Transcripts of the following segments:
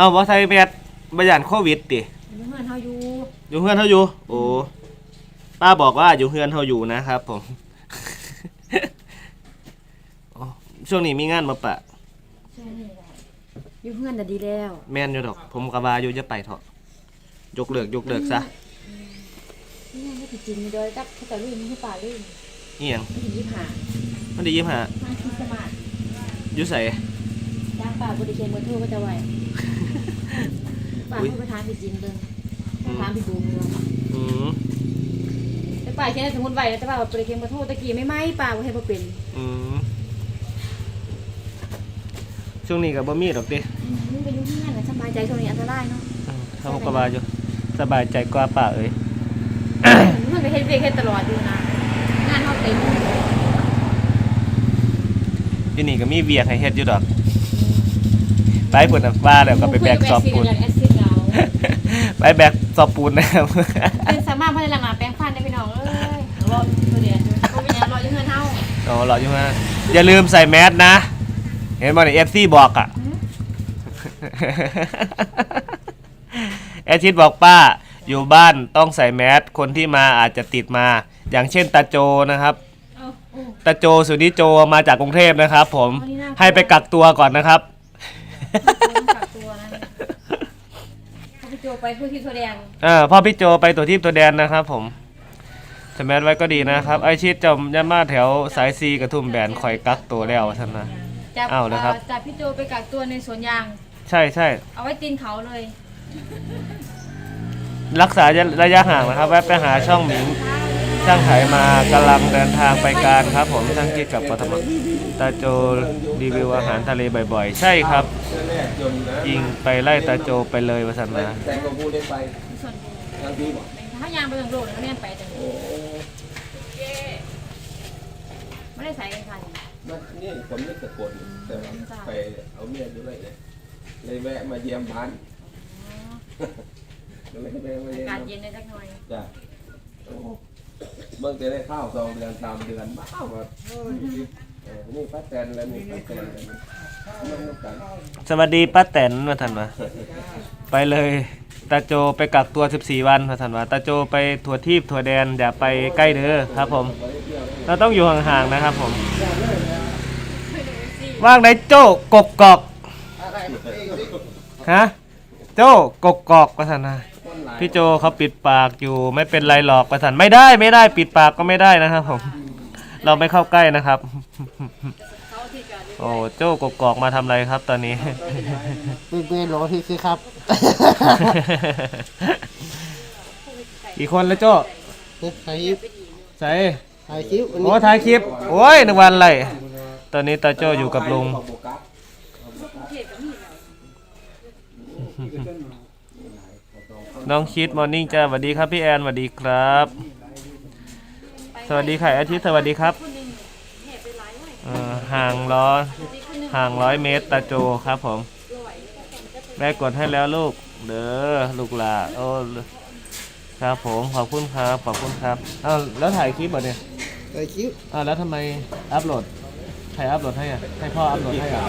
เอาบ่ใส่แมสบ่ย่านโควิดติอยู่เฮือนเฮาอยู่อยู่เฮือนเฮาอยู่ โอ้ป้าบอกว่าอยู่เฮือนเฮาอยู่นะครับผมอ๋อช่วงนี้มีงานมาปะใช่นี่แหละอยู่เฮือนน่ะดีแล้วแม่นอยู่ดอก ผมกะว่าอยู่จะไปเถอะยกเลิกยกเลิกซะนี่ไม่ผิดจริงโดยกับเขาแต่ลุยมีให้ป่าลุยอีหยังไม่ถึงยี่ห้ามันได้ยิ้มหาทางคริสต์มาสอยู่ใส่ย่างป่าบริเคนเบอร์โทรก็จะไหว ป่าอุ๊ยพูดไปทางผิดจริงเด้อทางผิดบูมเลยอืมแต่ป่าแค่สมมติไหวแต่ป่าบริเคนเบอร์โทรตะกี้ไม่ไหมป่าบ่ให้บ่เป็นอืมช่วงนี้ก็บ่มีดอกติมึงไปอยู่ที่นั่นน่ะสบายใจช่วงนี้อันตรายเนาะอืมเขาก็ว่าอยู่สบายใจกว่าป้าเอ้ยมันไปเฮ็ดเวกเฮ็ดตลอดอยู่นะงานเฮาเต็มที่นี่ก็มีเวียกให้เฮ็ดอยู่ดอก ไปพุ่นน่ะว่าแล้วก็ไปแบกสอบปูนแอซิดเรา ไปแบกสอบปูนนะครับ เป็นสามารถพัฒนาแปลงฟันได้พี่น้องเอ้ยรอตัวเดียวก็เป็นยังรออยู่เฮือนเฮาอ๋อรออยู่ฮะอย่าลืมใส่แมสนะ เห็นบ่ในเอฟซีบอกอะ แอดชิดบอกป้า อยู่บ้านต้องใส่แมสคนที่มาอาจจะติดมา อย่างเช่นตาโจนะครับ เอาโอ้ตาโจสุนิโจมาจากกรุงเทพนะครับ ผมอ๋อนี่น่ากลัวให้ไปกักตัวก่อนนะครับ ต้องกักตัวนะเขา ไปโจไปเพื่อที่แสดงเออพ่อพี่โจไปตัวที่ตัวแดนนะครับผมใส่แมสไว้ก็ดีนะครับ ไอชิดจำยันมาแถวสายซีกระทุ่มแบนคอยกักตัวแล้วท่านนะจับเอาเลยครับจับพี่โจไปกักตัวในสวนยาง ใช่ใช่เอาไว้ตีนเขาเลย รักษาระยะห่างนะครับ แวะไปหาช่องหมิง ช่างไถมากำลังเดินทางไปการครับ ผมช่างคิดกับปทมตาโจรีวิวอาหารทะเลบ่อยๆ ใช่ครับแรกจนนะยิงไปไล่ตาโจไปเลยวสันมาแต่ก็พูดได้ไปส่วนทางที่บอกถ้ายางไปทางโลกแล้วเนี่ยไปแต่โอ้ไม่ได้ใส่กันค่ะมันนี่ผมนึกตะโกนแต่ว่าไปเอาเมียอยู่เลยเลยเลยแวะมาเยี่ยมบ้านก็เลยแวะมาอาเยี่ยมกาศเย็นได้สักหน่อยจ้ะโอ้ เมื่อจะได้ข้าวสองเดือนสามเดือนบ้าว่าเออนี่ป้าแตนแล้วนี่ป้าแตนแล้วนี่มันต้องกันสวัสดีป้าแตนมาทันมาไปเลยตาโจไปกักตัว 14 วันมาทันมาตาโจไปทัวทีบทัวแดนอย่าไปใกล้เด้อครับผม เราต้องอยู่ห่างๆนะครับผม ว่างไหนโจกกกอกฮะโจกกกอกประธานนะ พี่โจเขาปิดปากอยู่ไม่เป็นไรหรอกประธานไม่ได้ไม่ได้ปิดปากก็ไม่ได้นะครับผมเราไม่เข้าใกล้นะครับเขาที่จะโอ้โจ้กกอกมาทำอะไรครับตอนนี้ เป็นเมนโหลที่สิครับ อีกคนแล้วโจ้ถ่ายคลิปใส่ถ่ายคลิปวันโอ้นี้ถ่ายคลิป โอ้ยหนึ่งวันไรตอนนี้ตาโจ้อยู่กับลุง เอาโบกัส น้องคิดมอร์นิ่งจ้าสวัสดีครับพี่แอนสวัสดีครับ สวัสดีค่ะอาทิตย์สวัสดีครับเอ่อห่างร้อยห่างร้อยเมตรตาโจครับผมแม่กดให้แล้วลูกเด้อลูกหลาโอ้ครับผมขอบคุณครับขอบคุณครับอ้าวแล้วถ่ายคลิปเหรอเนี่ยถ่ายคลิปอ้าวแล้วทำไมอัพโหลดใครอัพโหลดให้อะให้พ่ออัพโหลดให้อะ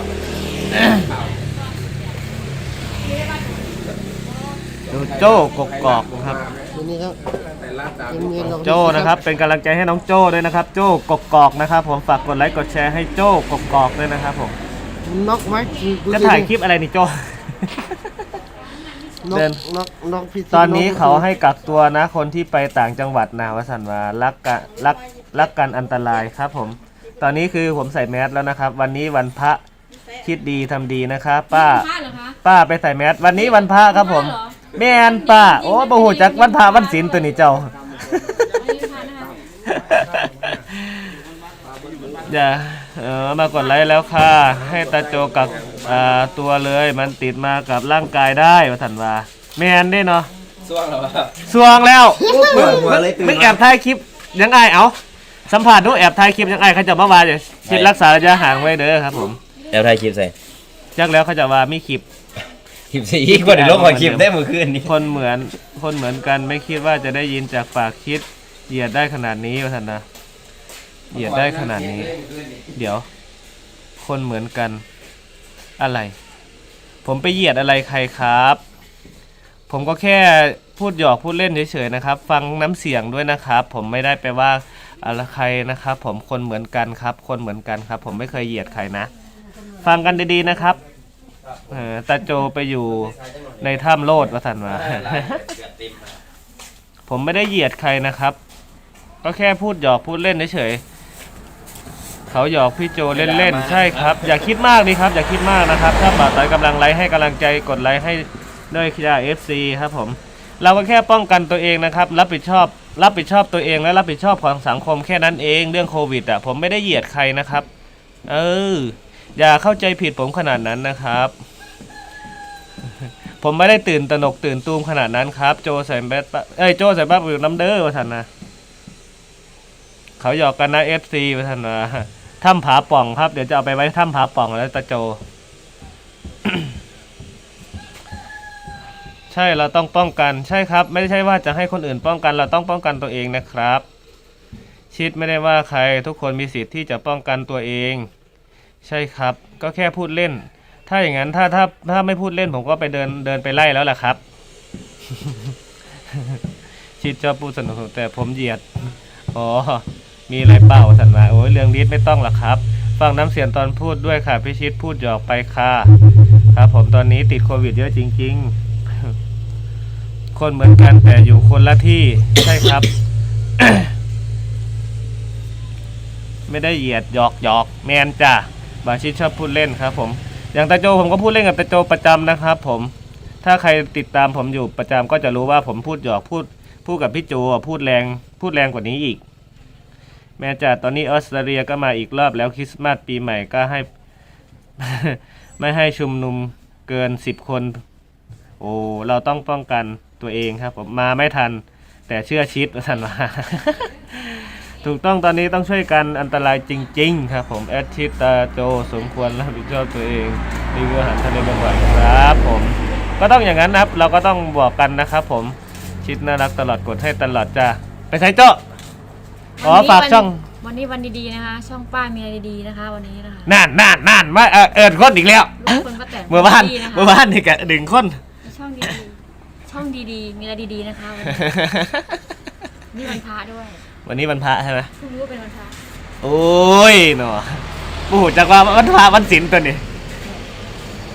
โจ้กกอกครับวันนี้ครับแต่ละตามเป็นเมนโหลที่โจ้นะครับ เป็นกำลังใจให้น้องโจ้ด้วยนะครับ โจ้กกอกนะครับผมฝากกดไลค์กดแชร์ให้โจ้กกอกด้วยนะครับผมน็อกไหมดูจะสิถ่ายคลิปอะไรนี่โจ้น็อกเดินน็อกน็อกพี่ตอนนี้เขาให้กักตัวนะ คนที่ไปต่างจังหวัดนะวสันวารักกันรักรักกันอันตรายครับผม ตอนนี้คือผมใส่แมสแล้วนะครับ วันนี้วันพระคิดดีทำดีนะครับป้าพลาดเหรอคะป้าไปใส่แมสวันนี้วันพระครับผม แม่นป้าโอ้บ่หูจักวันพระวันศีลตัวนี้เจ้า ไม่ได้พลาดนะคะอย่าเออมากดไลค์แล้วค่ะ ให้ตาโจกักอ่าตัวเลยมันติดมากับร่างกายได้ว่าสันว่าแมนได้เนาะช่วงแล้วว่าสวงแล้วเปิดหัวเลยตื่นมึงแอบถ่ายคลิปยังไงเอาสัมผัสดูแอบถ่ายคลิปยังไงเขาจะมาว่าเดี๋ยวคิดรักษาระยะห่างไว้เด้อครับผมเดี๋ยวถ่ายคลิปใส่ จักแล้วเขาจะว่ามีคลิป คลิปสี่คนในโลกขอคลิปได้เมื่อคืนนี้คนเหมือนคนเหมือนกันไม่คิดว่าจะได้ยินจากปากคิดเหยียดได้ขนาดนี้ว่าสันนะเหยียดได้ขนาดนี้ เดี๋ยว คนเหมือนกันอะไร ผมไปเหยียดอะไรใครครับ ผมก็แค่พูดหยอกพูดเล่นเฉยๆนะครับ ฟังน้ำเสียงด้วยนะครับ ผมไม่ได้ไปว่าอะไรใครนะครับ ผมคนเหมือนกันครับ คนเหมือนกันครับ ผมไม่เคยเหยียดใครนะ ฟังกันดีๆนะครับ เออตาโจไปอยู่ในถ้ำโลดว่าสันมาผมไม่ได้เหยียดใครนะครับ ก็แค่พูดหยอกพูดเล่นเฉยๆเขาหยอกพี่โจเล่นๆใช่ครับ อย่าคิดมากดีครับ อย่าคิดมากนะครับ ถ้าบ่าวตอยกำลังไลค์ให้กำลังใจกดไลค์ให้ด้วยคิดาเอฟซีครับผม เราก็แค่ป้องกันตัวเองนะครับ รับผิดชอบ รับผิดชอบตัวเองและรับผิดชอบของสังคมแค่นั้นเองเรื่องโควิดอะผมไม่ได้เหยียดใครนะครับ เออ อย่าเข้าใจผิดผมขนาดนั้นนะครับ ผมไม่ได้ตื่นตะนกตื่นตูมขนาดนั้นครับ โจใส่แบตเอ้ยโจใส่บ้าอยู่น้ำเด้อวะท่านนะเขาหยอกกันนะเอฟซีวะท่านนะถ้ำผาป่องครับ เดี๋ยวจะเอาไปไว้ถ้ำผาป่องแล้วตาโจ ใช่เราต้องป้องกัน ใช่ครับ ไม่ใช่ว่าจะให้คนอื่นป้องกันเราต้องป้องกันตัวเองนะครับ ชิดไม่ได้ว่าใครทุกคนมีสิทธิ์ที่จะป้องกันตัวเอง ใช่ครับ ก็แค่พูดเล่น ถ้าอย่างนั้นถ้าถ้าถ้าไม่พูดเล่นผมก็ไปเดินเดินไปไล่แล้วล่ะครับ ชิดชอบพูดสนุกแต่ผมเหยียด อ๋อ มีอะไรเปล่าสันมาโอ้ยเรื่องนี้ไม่ต้องหรอกครับ ฟังน้ำเสียงตอนพูดด้วยค่ะพี่ชิดพูดหยอกไปค่ะครับ ผมตอนนี้ติดโควิดเยอะจริง ๆ คนเหมือนกันแต่อยู่คนละที่ ใช่ครับ ไม่ได้เหยียดหยอกหยอกแมนจ้ะ บาชิดชอบพูดเล่นครับผม อย่างตาโจผมก็พูดเล่นกับตาโจประจำนะครับ ผม ถ้าใครติดตามผมอยู่ประจำก็จะรู้ว่าผมพูดหยอกพูดพูดกับพี่โจพูดแรงพูดแรงกว่านี้อีก แม้จะตอนนี้ออสเตรเลียก็มาอีกรอบแล้วคริสต์มาสปีใหม่ก็ให้ ไม่ให้ชุมนุมเกินสิบคน โอ้เราต้องป้องกันตัวเองครับ ผมมาไม่ทัน แต่เชื่อชิดทันว่า ถูกต้องตอนนี้ต้องช่วยกันอันตรายจริง ๆ ครับ ผมแอดชิตตาโจสมควรรับผิดชอบตัวเองรีวิวอาหารทะเลบ่อยๆครับ ผมก็ต้องอย่างนั้นนะครับ เราก็ต้องบอกกันนะครับผมชิดน่ารักตลอดกดให้ตลอดจ้าไปใช้โจ้อ๋อฝากช่อง วันนี้วันดีๆนะคะ ช่องป้ามีอะไรดีๆนะคะ วันนี้นะคะน่านน่านน่านมาเออเอิดคนอีกแล้วลูกคนป้าแตนเมื่อวานดีๆนะคะเมื่อวานนี่กะดึงคน ช่องดีๆช่องดีๆ มีอะไรดีๆนะคะวันนี้นี่วันพระด้วย วันนี้วันพระใช่ไหมเพิ่งรู้ว่าเป็นวันพระโอ้ยเนาะโอ้โหจากว่าวันพระวันศิลตัวนี้